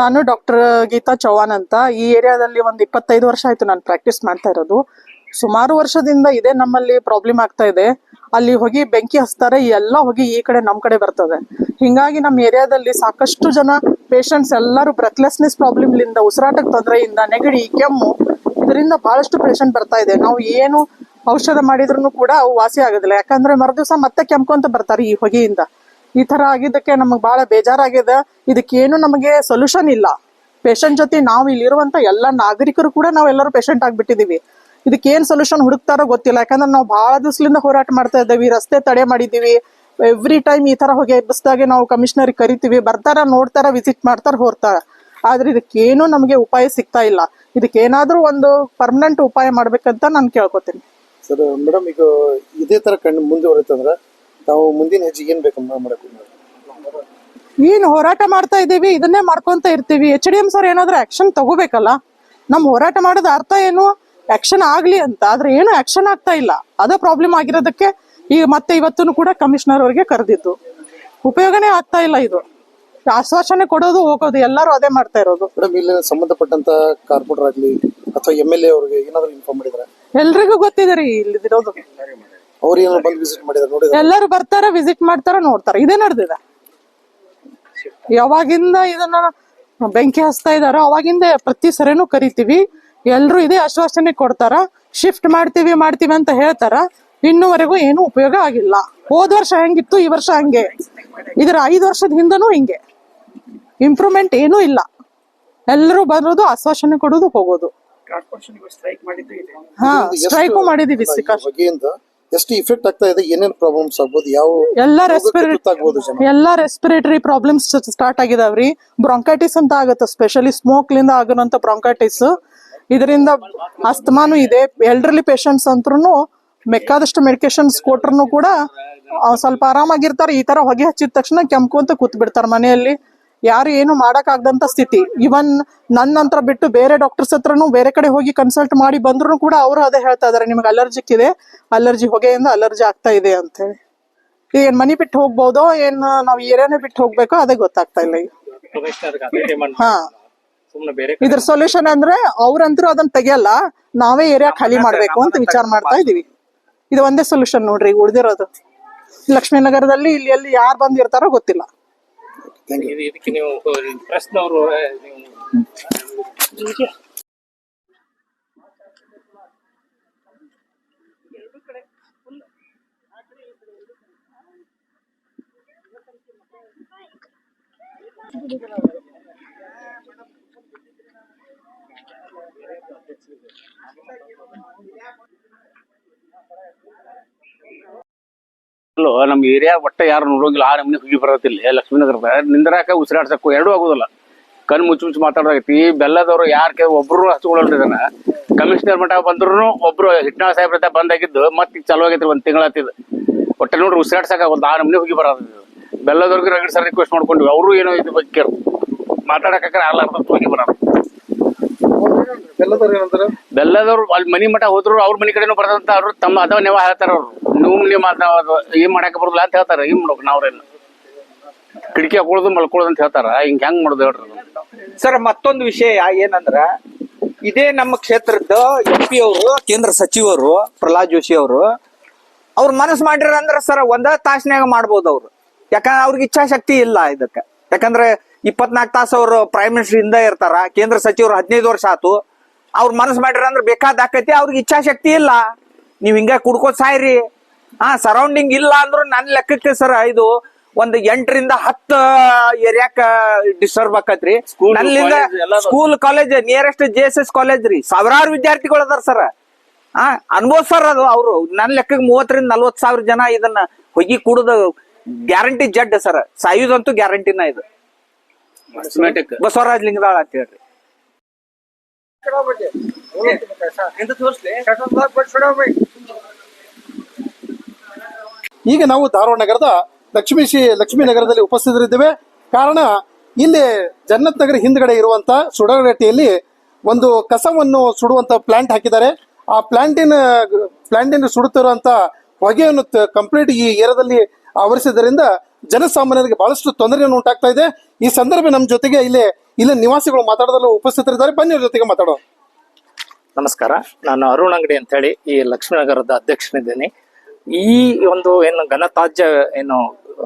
ನಾನು ಡಾಕ್ಟರ್ ಗೀತಾ ಚೌಹಾನ್ ಅಂತ. ಈ ಏರಿಯಾದಲ್ಲಿ ಒಂದು ಇಪ್ಪತ್ತೈದು ವರ್ಷ ಆಯ್ತು ನಾನು ಪ್ರಾಕ್ಟೀಸ್ ಮಾಡ್ತಾ ಇರೋದು. ಸುಮಾರು ವರ್ಷದಿಂದ ಇದೇ ನಮ್ಮಲ್ಲಿ ಪ್ರಾಬ್ಲಮ್ ಆಗ್ತಾ ಇದೆ. ಅಲ್ಲಿ ಹೋಗಿ ಬೆಂಕಿ ಹಚ್ತಾರೆ ಎಲ್ಲ ಹೋಗಿ ಈ ಕಡೆ ನಮ್ ಕಡೆ ಬರ್ತದೆ. ಹಿಂಗಾಗಿ ನಮ್ಮ ಏರಿಯಾದಲ್ಲಿ ಸಾಕಷ್ಟು ಜನ ಪೇಷಂಟ್ಸ್ ಎಲ್ಲರೂ ಬ್ರೆತ್ಲೆಸ್ನೆಸ್ ಪ್ರಾಬ್ಲಮ್ಲಿಂದ ಉಸಿರಾಟಕ್ಕೆ ತೊಂದರೆಯಿಂದ ನೆಗಡಿ, ಕೆಮ್ಮು, ಇದರಿಂದ ಬಹಳಷ್ಟು ಪೇಷಂಟ್ ಬರ್ತಾ ಇದೆ. ನಾವು ಏನು ಔಷಧ ಮಾಡಿದ್ರು ಕೂಡ ಅವು ವಾಸಿ ಆಗೋದಿಲ್ಲ. ಯಾಕಂದ್ರೆ ಮರುದಿವಸ ಮತ್ತೆ ಕೆಮ್ಕೊಂತ ಬರ್ತಾರೆ ಈ ಹೊಗೆಯಿಂದ. ಈ ತರ ಆಗಿದ್ದಕ್ಕೆ ನಮಗ್ ಬಹಳ ಬೇಜಾರಾಗಿದೆ. ಇದಕ್ಕೇನು ನಮಗೆ ಸೊಲ್ಯೂಷನ್ ಇಲ್ಲ. ಪೇಷಂಟ್ ಜೊತೆ ನಾವು ಇಲ್ಲಿರುವಂತ ಎಲ್ಲ ನಾಗರಿಕರು ಕೂಡ ನಾವೆಲ್ಲರೂ ಪೇಷಂಟ್ ಆಗ್ಬಿಟ್ಟಿದೀವಿ. ಇದಕ್ಕೆ ಏನ್ ಸೊಲ್ಯೂಷನ್ ಹುಡುಕ್ತಾರೋ ಗೊತ್ತಿಲ್ಲ. ಯಾಕಂದ್ರೆ ನಾವು ಬಹಳ ದಿವಸದಿಂದ ಹೋರಾಟ ಮಾಡ್ತಾ ಇದ್ದೀವಿ. ರಸ್ತೆ ತಡೆ ಮಾಡಿದೀವಿ ಎವ್ರಿ ಟೈಮ್ ಈ ತರ ಹೋಗಿ ಎಬ್ಬಿಸಿದಾಗೆ ನಾವು ಕಮಿಷನರ್ ಕರಿತೀವಿ. ಬರ್ತಾರ ನೋಡ್ತಾರ ವಿಸಿಟ್ ಮಾಡ್ತಾರ ಹೋರ್ತಾರ ಆದ್ರೆ ಇದಕ್ಕೇನು ನಮಗೆ ಉಪಾಯ ಸಿಗ್ತಾ ಇಲ್ಲ. ಇದಕ್ಕೇನಾದ್ರೂ ಒಂದು ಪರ್ಮನೆಂಟ್ ಉಪಾಯ ಮಾಡ್ಬೇಕಂತ ನಾನು ಕೇಳ್ಕೊತೀನಿ. ಸರ್ ಮೇಡಮ್ ಈಗ ಇದೇ ತರ ಕಣ್ಣು ಮುಂದುವರಿತಂದ್ರೆ ನಾವು ಮುಂದಿನ ಹೆಜ್ಜೆ ಏನ್ ಬೇಕು ಮಾಡಬೇಕು ಏನ್ ಹೋರಾಟ ಮಾಡ್ತಾ ಇದೀವಿ ಇದನ್ನೇ ಮಾಡ್ಕೊಂತ ಇರ್ತೀವಿ. ಎಚ್ ಡಿ ಎಂ ಸರ್ ಏನಾದ್ರೂ ಆಕ್ಷನ್ ತಗೋಬೇಕಲ್ಲ? ನಮ್ ಹೋರಾಟ ಮಾಡೋದ ಅರ್ಥ ಏನು? ಆಕ್ಷನ್ ಆಗ್ಲಿ ಅಂತ ಆದ್ರೆ ಏನು ಆಕ್ಷನ್ ಆಗ್ತಾ ಇಲ್ಲ. ಅದ ಪ್ರಾಬ್ಲಮ್ ಆಗಿರೋದಕ್ಕೆ ಈಗ ಮತ್ತೆ ಇವತ್ತು ಕೂಡ ಕಮಿಷನರ್ ಅವರಿಗೆ ಕರೆದಿದ್ದು. ಉಪಯೋಗನೇ ಆಗ್ತಾ ಇಲ್ಲ ಇದು. ಆಶ್ವಾಸನೆ ಕೊಡೋದು ಹೋಗೋದು ಎಲ್ಲರೂ ಅದೇ ಮಾಡ್ತಾ ಇರೋದು. ಮೇಡಮ್ ಇಲ್ಲಿ ಸಂಬಂಧಪಟ್ಟಂತ ಕಾರ್ಪೊರೇಟರ್ ಆಗ್ಲಿ ಅಥವಾ ಎಂ ಎಲ್ ಎ ಅವ್ರಿಗೆ ಏನಾದ್ರು ಇನ್ಫಾರ್ಮ್ ಮಾಡಿದ್ರೆ? ಎಲ್ರಿಗೂ ಗೊತ್ತಿದೆ ರೀ ಇಲ್ಲಿರೋದು. ಅವ್ರು ಏನಾದ್ರು ಬಂದು ವಿಸಿಟ್ ಮಾಡಿದ್ರೆ ನೋಡಿ ಎಲ್ಲರೂ ಬರ್ತಾರ ವಿಸಿಟ್ ಮಾಡ್ತಾರ ನೋಡ್ತಾರ. ಇದೇ ನಡೆದಿದೆ. ಯಾವಾಗಿಂದ ಇದನ್ನ ಬೆಂಕಿ ಹಚ್ತಾ ಇದಾರೋ ಅವಾಗಿಂದ ಪ್ರತಿ ಸರಿನೂ ಕರಿತೀವಿ. ಎಲ್ರು ಇದೇ ಆಶ್ವಾಸನೆ ಕೊಡ್ತಾರ ಶಿಫ್ಟ್ ಮಾಡ್ತೀವಿ ಮಾಡ್ತೀವಿ ಅಂತ ಹೇಳ್ತಾರ ಇನ್ನುವರೆಗೂ ಏನು ಉಪಯೋಗ ಆಗಿಲ್ಲ. ಹೋದ ವರ್ಷ ಹೆಂಗಿತ್ತು ಈ ವರ್ಷ ಹಂಗೆ. ಇದರ ಐದು ವರ್ಷದ ಹಿಂದನೂ ಹಿಂಗೆ. ಇಂಪ್ರೂವ್ಮೆಂಟ್ ಏನೂ ಇಲ್ಲ. ಎಲ್ಲರೂ ಬರೋದು ಆಶ್ವಾಸನೆ ಕೊಡೋದು ಹೋಗೋದು. ಹಾ ಸ್ಟ್ರೈಕು ಮಾಡಿದೀವಿ ಎಷ್ಟು ಇಫೆಕ್ಟ್ ಆಗ್ತಾ ಇದೆ ಏನೇನ್ ಪ್ರಾಬ್ಲಮ್ಸ್ ಆಗ್ಬೋದು ಯಾವ ಎಲ್ಲಾ ರೆಸ್ಪಿರೇಟರಿ ಎಲ್ಲ ರೆಸ್ಪಿರೇಟರಿ ಪ್ರಾಬ್ಲಮ್ಸ್ ಸ್ಟಾರ್ಟ್ ಆಗಿದಾವ್ರಿ. ಬ್ರಾಂಕೈಟಿಸ್ ಅಂತ ಆಗುತ್ತೆ ಸ್ಪೆಷಲಿ ಸ್ಮೋಕ್ ಲಿಂದ ಆಗುವಂತ ಬ್ರಾಂಕೈಟಿಸ್ ಇದರಿಂದ ಅಸ್ತಮಾನು ಇದೆ. ಎಲ್ಡರ್ಲಿ ಪೇಷಂಟ್ಸ್ ಅಂತ್ರೂ ಮೆಕ್ಕಾದಷ್ಟು ಮೆಡಿಕೇಶನ್ಸ್ ಕೊಟ್ರು ಕೂಡ ಸ್ವಲ್ಪ ಆರಾಮಾಗಿರ್ತಾರೆ. ಈ ತರ ಹೊಗೆ ಹಚ್ಚಿದ ತಕ್ಷಣ ಕೆಮ್ಕೊಂತ ಕೂತ್ ಬಿಡ್ತಾರೆ ಮನೆಯಲ್ಲಿ. ಯಾರು ಏನು ಮಾಡಕ್ ಆಗದಂತ ಸ್ಥಿತಿ. ಇವನ್ ನನ್ನ ನಂತರ ಬಿಟ್ಟು ಬೇರೆ ಡಾಕ್ಟರ್ಸ್ ಹತ್ರನು ಬೇರೆ ಕಡೆ ಹೋಗಿ ಕನ್ಸಲ್ಟ್ ಮಾಡಿ ಬಂದ್ರು ಕೂಡ ಅವರು ಅದೇ ಹೇಳ್ತಾ ಇದಾರೆ. ನಿಮ್ಗೆ ಅಲರ್ಜಿಕ್ ಇದೆ ಅಲರ್ಜಿ ಹೊಗೆಯಿಂದ ಅಲರ್ಜಿ ಆಗ್ತಾ ಇದೆ ಅಂತ ಹೇಳಿ ಏನ್ ಮನಿ ಬಿಟ್ಟು ಹೋಗ್ಬೋದೋ ಏನ್ ನಾವ್ ಏರಿಯಾನೇ ಬಿಟ್ಟು ಹೋಗ್ಬೇಕೋ ಅದೇ ಗೊತ್ತಾಗ್ತಾ ಇಲ್ಲ ಈಗ. ಹಾ. ಇದ್ರ ಸೊಲ್ಯೂಷನ್ ಅಂದ್ರೆ ಅವ್ರಂತರೂ ಅದನ್ನ ತೆಗಿಯಲ್ಲ ನಾವೇ ಏರಿಯಾ ಖಾಲಿ ಮಾಡ್ಬೇಕು ಅಂತ ವಿಚಾರ ಮಾಡ್ತಾ ಇದೀವಿ ಇದು ಒಂದೇ ಸೊಲ್ಯೂಷನ್ ನೋಡ್ರಿ ಈಗ ಉಳಿದಿರೋದು. ಲಕ್ಷ್ಮೀನಗರದಲ್ಲಿ ಇಲ್ಲಿ ಎಲ್ಲಿ ಯಾರು ಬಂದಿರ್ತಾರೋ ಗೊತ್ತಿಲ್ಲ. ಇದು- ಇದಕ್ಕೆ ನೀವು ಪ್ರೆಸ್ನವರು ನೀವು ಅಲ್ಲೋ ನಮ್ ಏರಿಯಾ ಒಟ್ಟ ಯಾರು ನೋಡೋಂಗಿಲ್ಲ. ಆ ನಮ್ನಿ ಹೋಗಿ ಬರತ್ತಿಲ್ಲ ಲಕ್ಷ್ಮೀನಗರದ ನಿಂದ್ರಾಕ ಉಸಿರಾಡ್ಸಕ್ಕೂ ಎರಡೂ ಆಗುದಿಲ್ಲ. ಕಣ್ ಮುಚ್ಚಿ ಮುಚ್ಚಿ ಮಾತಾಡೋದೈತಿ. ಬೆಲ್ಲದವ್ರು ಯಾರ ಒಬ್ರು ಹಚ್ಕೊಳ್ಳಲ್ರಿ ಇದನ್ನ. ಕಮಿಷನರ್ ಮಠ ಬಂದ್ರು ಒಬ್ರು ಹಿಟ್ನಾಳ ಸಾಹೇಬ್ರ ಬಂದಾಗಿದ್ದು, ಮತ್ತೆ ಚಾಲು ಆಗೈತ್ರಿ ಒಂದ್ ತಿಂಗಳಾತಿದ್ ಒಟ್ಟ ನೋಡ್ರಿ ಉಸಿರಾಡ್ಸಕ್ ಒಂದ್ ಆ ನಮ್ನಿ ಹೋಗಿ ಬರೋದು. ಬೆಲ್ಲದವ್ರಿಗೆ ರಗಡ್ ಸರ್ ರಿಕ್ವೆಸ್ಟ್ ಮಾಡ್ಕೊಂಡ್ವಿ. ಅವರು ಏನೋ ಇದು ಬಗ್ಗೆ ಮಾತಾಡಕ್ಕೆ ಮಾತಾಡಕ ಆಗ್ಲಾರ್ದ ಹೋಗಿ ಬರೋದು. ಬೆಲ್ಲದವ್ರು ಅಲ್ಲಿ ಮನಿ ಮಠ ಹೋದ್ರು ಅವ್ರ ಮನಿ ಕಡೆನು ಬರ್ತಂತ ಅವ್ರು ತಮ್ಮ ಅದಾವ ನೆವ ಹೇಳ್ತಾರ ಅವ್ರು. ನೀವು ಅದಾವ- ಏನ್ ಮಾಡಕ್ ಬರುದಿಲ್ಲ ಅಂತ ಹೇಳ್ತಾರ ಏನ್ ಮಾಡ್ಬೇಕು ನಾವ್ರೇನು ಕಿಟಕಿ ಹಾಕೊಳ್ಳೋದು ಮಲ್ಕೊಳ್ಳೋದು ಅಂತ ಹೇಳ್ತಾರ ಹಿಂಗ ಹೆಂಗ್ ಮಾಡುದು ಹೇಳ್ರಿ? ಸರ್ ಮತ್ತೊಂದು ವಿಷಯ ಏನಂದ್ರ ಇದೇ ನಮ್ಮ ಕ್ಷೇತ್ರದ ಎಂ ಪಿ ಅವರು ಕೇಂದ್ರ ಸಚಿವರು ಪ್ರಹ್ಲಾದ್ ಜೋಶಿ ಅವರು ಅವ್ರ ಮನಸ್ಸು ಮಾಡಿರಂದ್ರ ಸರ್ ಒಂದ ತಾಸ್ನ್ಯಾಗ ಮಾಡ್ಬೋದು ಅವ್ರು. ಯಾಕಂದ್ರೆ ಅವ್ರಿಗೆ ಇಚ್ಛಾಶಕ್ತಿ ಇಲ್ಲ ಇದಕ್ಕೆ. ಯಾಕಂದ್ರೆ ಇಪ್ಪತ್ನಾಲ್ಕು ತಾಸು ಅವರು ಪ್ರೈಮ್ ಮಿನಿಸ್ಟರ್ ಇಂದ ಇರ್ತಾರ ಕೇಂದ್ರ ಸಚಿವರು ಹದಿನೈದು ವರ್ಷ ಆತು ಅವ್ರ ಮನಸ್ಸು ಮಾಡಿರ ಅಂದ್ರೆ ಬೇಕಾದ ಆಕೈತಿ ಅವ್ರಿಗೆ ಇಚ್ಛಾಶಕ್ತಿ ಇಲ್ಲ. ನೀವ್ ಹಿಂಗ ಕುಡ್ಕೋ ಸಾಯ್ರಿ. ಹಾ ಸರೌಂಡಿಂಗ್ ಇಲ್ಲ ಅಂದ್ರು ನನ್ನ ಲೆಕ್ಕಕ್ಕೆ ಸರ್ ಇದು ಒಂದು ಎಂಟರಿಂದ ಹತ್ತ ಏರಿಯಾಕ ಡಿಸ್ಟರ್ಬ್ ಆಕತ್ರಿ. ನಲ್ಲಿಂದ. School college nearest J S S college ರೀ. ಸಾವಿರಾರು ವಿದ್ಯಾರ್ಥಿಗಳು ಅದಾರ ಸರ್. ಆ ಅನ್ಭವಿಸ್ತಾರ ಅದು ಅವರು. ನನ್ನ ಲೆಕ್ಕಕ್ಕೆ ಮೂವತ್ತರಿಂದ ನಲ್ವತ್ ಸಾವಿರ ಜನ ಇದನ್ನ ಹೊಗಿ ಕುಡುದು ಗ್ಯಾರಂಟಿ ಜಡ್ ಸರ್. ಸಾಯುದಂತೂ ಗ್ಯಾರಂಟಿನ ಇದು. ಬಸವರಾಜ್ ಲಿಂಗದಾಳ ಅಂತ ಹೇಳ್ರಿ ಈಗ ನಾವು ಧಾರವಾಡ ನಗರದ ಲಕ್ಷ್ಮೀ ಶ್ರೀ ಲಕ್ಷ್ಮೀ ನಗರದಲ್ಲಿ ಉಪಸ್ಥಿತರಿದ್ದೇವೆ. ಕಾರಣ ಇಲ್ಲಿ ಜನ್ನತ್ ನಗರ ಹಿಂದ್ಗಡೆ ಇರುವಂತ ಸುಡಗಟ್ಟಿಯಲ್ಲಿ ಒಂದು ಕಸವನ್ನು ಸುಡುವಂತ ಪ್ಲಾಂಟ್ ಹಾಕಿದ್ದಾರೆ. ಆ ಪ್ಲಾಂಟಿನ ಪ್ಲಾಂಟಿನ ಸುಡುತ್ತಿರುವಂತ ಹೊಗೆಯನ್ನು ಕಂಪ್ಲೀಟ್ ಈ ಏರದಲ್ಲಿ ಆವರಿಸಿದ್ದರಿಂದ ಜನಸಾಮಾನ್ಯರಿಗೆ ಬಹಳಷ್ಟು ತೊಂದರೆಯನ್ನು ಉಂಟಾಗ್ತಾ ಇದೆ. ಈ ಸಂದರ್ಭ ನಮ್ಮ ಜೊತೆಗೆ ಇಲ್ಲಿ ಇಲ್ಲಿ ನಿವಾಸಿಗಳು ಮಾತಾಡೋದಲ್ಲೂ ಉಪಸ್ಥಿತರಿದ್ದಾರೆ. ಬನ್ನಿ ಅವ್ರ ಜೊತೆಗೆ ಮಾತಾಡೋ ನಮಸ್ಕಾರ. ನಾನು ಅರುಣ್ ಅಂಗಡಿ ಅಂತ ಹೇಳಿ ಈ ಲಕ್ಷ್ಮೀನಗರದ ಅಧ್ಯಕ್ಷನಿದ್ದೇನೆ. ಈ ಒಂದು ಏನು ಘನತಾಜ್ಯ ಏನು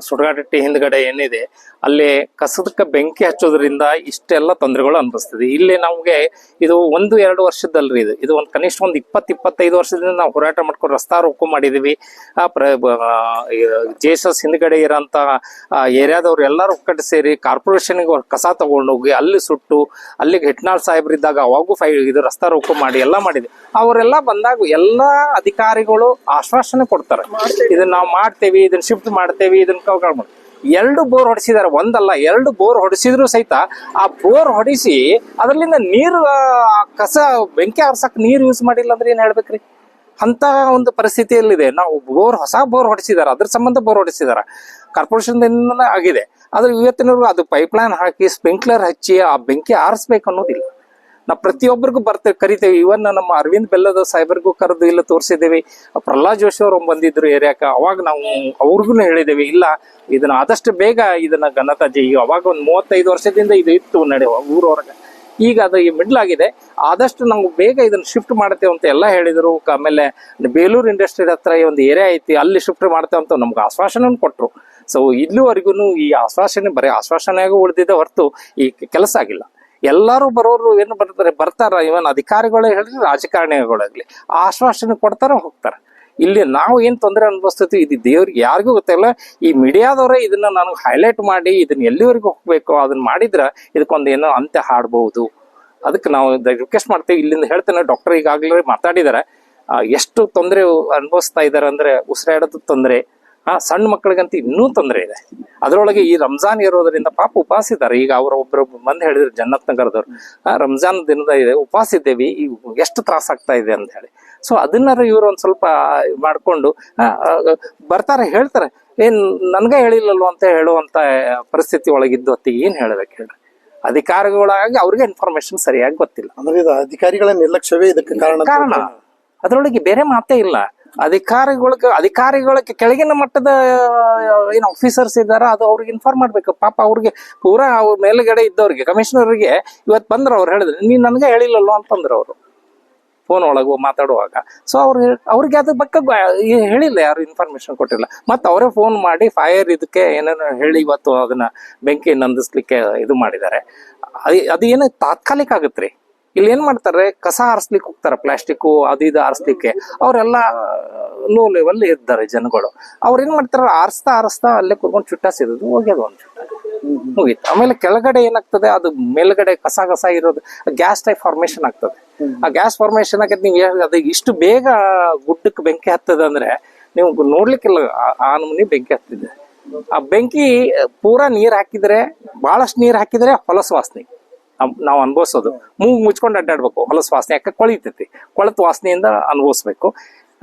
ಸುಡಗಾಟಿ ಹಿಂದ್ಗಡೆ ಏನಿದೆ ಅಲ್ಲಿ ಕಸದಕ್ಕೆ ಬೆಂಕಿ ಹಚ್ಚೋದ್ರಿಂದ ಇಷ್ಟೆಲ್ಲ ತೊಂದರೆಗಳು ಅನ್ಭವಿಸ್ತದೆ. ಇಲ್ಲಿ ನಮಗೆ ಇದು ಒಂದು ಎರಡು ವರ್ಷದಲ್ರಿ ಇದು. ಇದು ಒಂದು ಕನಿಷ್ಠ ಒಂದು ಇಪ್ಪತ್ತು ಇಪ್ಪತ್ತೈದು ವರ್ಷದಿಂದ ನಾವು ಹೋರಾಟ ಮಾಡ್ಕೊಂಡು ರಸ್ತಾ ರೋಕು ಮಾಡಿದೀವಿ. ಆ ಪ್ರ ಜೆ ಎಸ್ ಎಸ್ ಹಿಂದ್ಗಡೆ ಇರೋಂಥ ಏರಿಯಾದವ್ರು ಎಲ್ಲರೂ ಒಕ್ಕಟ್ಟು ಸೇರಿ ಕಾರ್ಪೊರೇಷನ್ಗೆ ಕಸ ತಗೊಂಡೋಗಿ ಅಲ್ಲಿ ಸುಟ್ಟು ಅಲ್ಲಿಗೆ ಹಿಟ್ನಾಳ್ ಸಾಹೇಬ್ರಿದ್ದಾಗ ಅವಾಗೂ ಫೈ ಇದು ರಸ್ತಾ ರೋಕು ಮಾಡಿ ಎಲ್ಲ ಮಾಡಿದ್ವಿ ಅವರೆಲ್ಲ ಬಂದಾಗ ಎಲ್ಲ ಅಧಿಕಾರಿಗಳು ಆಶ್ವಾಸನೆ ಕೊಡ್ತಾರೆ. ಇದನ್ನ ನಾವು ಮಾಡ್ತೇವಿ ಇದನ್ನ ಶಿಫ್ಟ್ ಮಾಡ್ತೇವಿ ಇದನ್ನ ಮಾಡ್- ಎರಡು ಬೋರ್ ಹೊಡಿಸಿದಾರೆ ಒಂದಲ್ಲ, ಎರಡು ಬೋರ್ ಹೊಡಿಸಿದ್ರು ಸಹಿತ ಆ ಬೋರ್ ಹೊಡಿಸಿ ಅದರಲ್ಲಿಂದ ನೀರು ಕಸ, ಬೆಂಕಿ ಆರ್ಸಕ್ ನೀರು ಯೂಸ್ ಮಾಡಿಲ್ಲ ಅಂದ್ರೆ ಏನ್ ಹೇಳ್ಬೇಕ್ರಿ? ಅಂತ ಒಂದು ಪರಿಸ್ಥಿತಿಯಲ್ಲಿದೆ. ನಾವು ಬೋರ್, ಹೊಸ ಬೋರ್ ಹೊಡಿಸಿದಾರ ಅದ್ರ ಸಂಬಂಧ ಬೋರ್ ಹೊಡಿಸಿದಾರ ಕಾರ್ಪೊರೇಷನ್ ಆಗಿದೆ. ಆದ್ರೆ ಇವತ್ತಿನವರೆಗೂ ಅದು ಪೈಪ್ ಲೈನ್ ಹಾಕಿ ಸ್ಪ್ರಿಂಕ್ಲರ್ ಹಚ್ಚಿ, ಆ ಬೆಂಕಿ ಆರಿಸ್ಬೇಕು ಅನ್ನೋದಿಲ್ಲ. ನಾವು ಪ್ರತಿಯೊಬ್ಬರಿಗೂ ಬರ್ತೇವೆ ಕರಿತೇವೆ. ಇವನ್ ನಮ್ಮ ಅರವಿಂದ್ ಬೆಲ್ಲದ ಸಾಹೇಬರಿಗೂ ಕರೆದು ಇಲ್ಲ ತೋರಿಸಿದ್ದೇವೆ. ಪ್ರಹ್ಲಾದ್ ಜೋಶಿ ಅವರು ಬಂದಿದ್ರು ಏರಿಯಾಕ ಅವಾಗ ನಾವು ಅವ್ರಿಗೂ ಹೇಳಿದ್ದೇವೆ, ಇಲ್ಲ, ಇದನ್ನ ಆದಷ್ಟು ಬೇಗ ಇದನ್ನ ಘನತಾಜಿ ಈಗ ಅವಾಗ ಒಂದು ಮೂವತ್ತೈದು ವರ್ಷದಿಂದ ಇದು ಇತ್ತು ನಡೆಯುವ ಊರವರೆಗೆ ಈಗ ಅದು ಈ ಮಿಡ್ಲ್ ಆಗಿದೆ. ಆದಷ್ಟು ನಾವು ಬೇಗ ಇದನ್ನ ಶಿಫ್ಟ್ ಮಾಡ್ತೇವೆ ಅಂತ ಎಲ್ಲ ಹೇಳಿದರು. ಆಮೇಲೆ ಬೇಲೂರು ಇಂಡಸ್ಟ್ರಿ ಹತ್ರ ಈ ಒಂದು ಏರಿಯಾ ಐತಿ, ಅಲ್ಲಿ ಶಿಫ್ಟ್ ಮಾಡ್ತೇವೆ ಅಂತ ನಮ್ಗೆ ಆಶ್ವಾಸನೆ ಕೊಟ್ಟರು ಸೊ ಇಲ್ಲಿವರೆಗೂ ಈ ಆಶ್ವಾಸನೆ ಬರೀ ಆಶ್ವಾಸನೆಯಾಗೂ ಉಳಿದಿದೆ ಹೊರತು ಈ ಕೆಲಸ ಆಗಿಲ್ಲ. ಎಲ್ಲರೂ ಬರೋರು ಏನು ಬರ್ತಾರೆ, ಬರ್ತಾರ ಇವನ್ ಅಧಿಕಾರಿಗಳೇ ಹೇಳಿ ರಾಜಕಾರಣಿಗಳಾಗ್ಲಿ ಆಶ್ವಾಸನೆ ಕೊಡ್ತಾರ, ಹೋಗ್ತಾರ. ಇಲ್ಲಿ ನಾವು ಏನ್ ತೊಂದರೆ ಅನುಭವಿಸ್ತೀವಿ ಇದು ದೇವ್ರಿಗೆ ಯಾರಿಗೂ ಗೊತ್ತಿಲ್ಲ. ಈ ಮೀಡಿಯಾದವರೇ ಇದನ್ನ ನಾನು ಹೈಲೈಟ್ ಮಾಡಿ, ಇದನ್ನ ಎಲ್ಲಿವರೆಗೂ ಹೋಗ್ಬೇಕು, ಅದನ್ನ ಮಾಡಿದ್ರ ಇದಕ್ಕೊಂದು ಏನೋ ಅಂತ್ಯ ಹಾಡ್ಬಹುದು ಅದಕ್ಕೆ ನಾವು ರಿಕ್ವೆಸ್ಟ್ ಮಾಡ್ತೀವಿ. ಇಲ್ಲಿಂದ ಹೇಳ್ತೇನೆ ಡಾಕ್ಟರ್ ಈಗಾಗಲೇ ಮಾತಾಡಿದಾರೆ. ಎಷ್ಟು ತೊಂದರೆ ಅನುಭವಿಸ್ತಾ ಇದ್ದಾರೆ ಅಂದ್ರೆ, ಉಸಿರಾಡೋದು ತೊಂದರೆ ಆ ಸಣ್ಣ ಮಕ್ಕಳಿಗಂತೂ ಇನ್ನೂ ತೊಂದರೆ ಇದೆ. ಅದರೊಳಗೆ ಈ ರಂಜಾನ್ ಇರೋದ್ರಿಂದ ಪಾಪ ಉಪವಾಸ ಇದ್ದಾರೆ. ಈಗ ಅವರ ಒಬ್ಬರು ಮಂದಿ ಹೇಳಿದ್ರು ಜನ್ನತ್ ನಗರದವ್ರು ಆ, ರಂಜಾನ್ ದಿನದ ಇದೆ ಉಪವಾಸ ಇದ್ದೇವಿ ಈ ಎಷ್ಟು ತ್ರಾಸ ಆಗ್ತಾ ಇದೆ ಅಂತ ಹೇಳಿ. ಸೊ ಅದನ್ನಾರು ಇವರು ಒಂದು ಸ್ವಲ್ಪ ಮಾಡ್ಕೊಂಡು ಬರ್ತಾರೆ ಹೇಳ್ತಾರೆ. ಏನ್ ನನ್ಗ ಹೇಳಿಲ್ಲಲ್ವ ಅಂತ ಹೇಳುವಂತ ಪರಿಸ್ಥಿತಿ ಒಳಗಿದ್ದು ಹೊತ್ತಿಗೆ ಏನ್ ಹೇಳ್ಬೇಕು ಹೇಳ್ರಿ? ಅಧಿಕಾರಿಗಳಾಗಿ ಅವ್ರಿಗೆ ಇನ್ಫಾರ್ಮೇಶನ್ ಸರಿಯಾಗಿ ಗೊತ್ತಿಲ್ಲ. ಅಂದ್ರೆ ಇದು ಅಧಿಕಾರಿಗಳ ನಿರ್ಲಕ್ಷ್ಯವೇ ಇದಕ್ಕೆ ಕಾರಣ ಕಾರಣ. ಅದರೊಳಗೆ ಬೇರೆ ಮಾತೇ ಇಲ್ಲ. ಅಧಿಕಾರಿಗಳಿಗೆ ಅಧಿಕಾರಿಗಳ ಕೆಳಗಿನ ಮಟ್ಟದ ಏನು ಆಫೀಸರ್ಸ್ ಇದಾರ ಅದು ಅವ್ರಿಗೆ ಇನ್ಫಾರ್ಮ್ ಮಾಡ್ಬೇಕು. ಪಾಪ ಅವ್ರಿಗೆ ಪೂರಾ ಮೇಲ್ಗಡೆ ಇದ್ದವ್ರಿಗೆ ಕಮಿಷನರ್ಗೆ ಇವತ್ತು ಬಂದ್ರು ಅವ್ರು ಹೇಳಿದ್ರು, ನೀನ್ ನನ್ಗೆ ಹೇಳಿಲ್ಲಲ್ಲೋ ಅಂತಂದ್ರು ಅವರು. ಫೋನ್ ಒಳಗೆ ಮಾತಾಡುವಾಗ. ಸೊ ಅವ್ರು ಅವ್ರಿಗೆ ಅದ್ರ ಬಗ್ಗೆ ಹೇಳಿಲ್ಲ, ಯಾರು ಇನ್ಫಾರ್ಮೇಶನ್ ಕೊಟ್ಟಿಲ್ಲ. ಮತ್ತೆ ಅವರೇ ಫೋನ್ ಮಾಡಿ ಫೈರ್ ಇದಕ್ಕೆ ಏನೇನು ಹೇಳಿ ಇವತ್ತು ಅದನ್ನ ಬೆಂಕಿ ನಂದಿಸ್ಲಿಕ್ಕೆ ಇದು ಮಾಡಿದ್ದಾರೆ. ಅದ್- ಅದು ಏನು ತಾತ್ಕಾಲಿಕ ಆಗತ್ರಿ? ಇಲ್ಲಿ ಏನ್ ಮಾಡ್ತಾರೆ, ಕಸ ಆರಿಸ್ಲಿಕ್ಕೆ ಹೋಗ್ತಾರೆ ಪ್ಲಾಸ್ಟಿಕ್ ಅದು ಇದು ಆರಿಸ್ಲಿಕ್ಕೆ ಅವರೆಲ್ಲ ಲೋ ಲೆವೆಲ್ ಇದ್ದಾರೆ ಜನಗಳು. ಅವ್ರು ಏನ್ ಮಾಡ್ತಾರ ಆರಿಸ್ತಾ ಆರಿಸ್ತಾ ಅಲ್ಲೇ ಕುತ್ಕೊಂಡು ಚುಟ್ಟ ಸೇರೋದು ಹೋಗ್ಯದು ಒಂದು ಚುಟ್ಟ. ಮುಗೀತು. ಆಮೇಲೆ ಕೆಳಗಡೆ ಏನಾಗ್ತದೆ, ಅದು ಮೇಲ್ಗಡೆ ಕಸ ಕಸ ಇರೋದು ಗ್ಯಾಸ್ ಟೈಪ್ ಫಾರ್ಮೇಶನ್ ಆಗ್ತದೆ. ಆ ಗ್ಯಾಸ್ ಫಾರ್ಮೇಶನ್ ಆಗತ್ತೆ ನೀವು ಅದ ಇಷ್ಟು ಬೇಗ ಗುಡ್ಡಕ್ಕೆ ಬೆಂಕಿ ಹತ್ತದ ಅಂದ್ರೆ, ನೀವು ನೋಡ್ಲಿಕ್ಕಿಲ್ಲ, ಆ- ನಮೂನಿ ಬೆಂಕಿ ಹತ್ತಿದೆ. ಆ ಬೆಂಕಿ ಪೂರಾ ನೀರ್ ಹಾಕಿದ್ರೆ, ಬಹಳಷ್ಟು ನೀರ್ ಹಾಕಿದ್ರೆ ಹೊಲಸ ವಾಸನೆ. ನಾವು ಅನುಭವಿಸೋದು. ಮೂಗು ಮುಚ್ಕೊಂಡು ಅಡ್ಡಾಡ್ಬೇಕು ಹೊಲಸ ವಾಸನೆ ಯಾಕೆ ಕೊಳಿತೈತಿ. ಕೊಳತು ವಾಸನೆಯಿಂದ ಅನುಭವಿಸ್ಬೇಕು.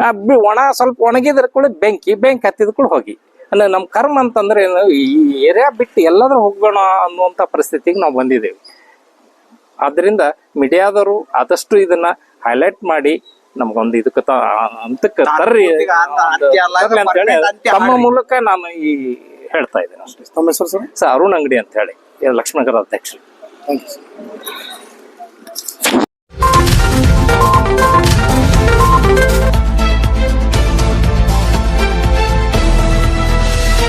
ಆ, ಒಣ ಸ್ವಲ್ಪ ಒಣಗಿದ್ರ ಕೂಡ ಬೆಂಕಿ ಬೆಂಕಿ ಹತ್ತಿದ ಕೂಡ ಹೋಗಿ. ಅಂದ್ರೆ ನಮ್ಮ ಕರ್ಮ ಅಂತಂದ್ರೆ ಏನು, ಈ ಏರಿಯಾ ಬಿಟ್ಟು ಎಲ್ಲಾದ್ರೂ ಹೋಗೋಣ ಅನ್ನುವಂತ ಪರಿಸ್ಥಿತಿಗೆ ನಾವು ಬಂದಿದ್ದೇವೆ. ಆದ್ರಿಂದ ಮೀಡಿಯಾದವರು ಆದಷ್ಟು ಇದನ್ನ ಹೈಲೈಟ್ ಮಾಡಿ ನಮ್ಗೊಂದು ಇದಕ್ಕೆ ತ- ಅಂತಕ್ಕೆ ತರ್ರಿ ತಮ್ಮ ಮೂಲಕ ನಾನು ಈ ಹೇಳ್ತಾ ಇದ್ದೇನೆ ಅಷ್ಟೇ. ತಮ್ಮ ಹೆಸರು ಸರ್? ಸರ್ ಅರುಣ್ ಅಂಗಡಿ ಅಂತ ಹೇಳಿ ಲಕ್ಷ್ಮೀನಗರ ಅಧ್ಯಕ್ಷರು. Thank you.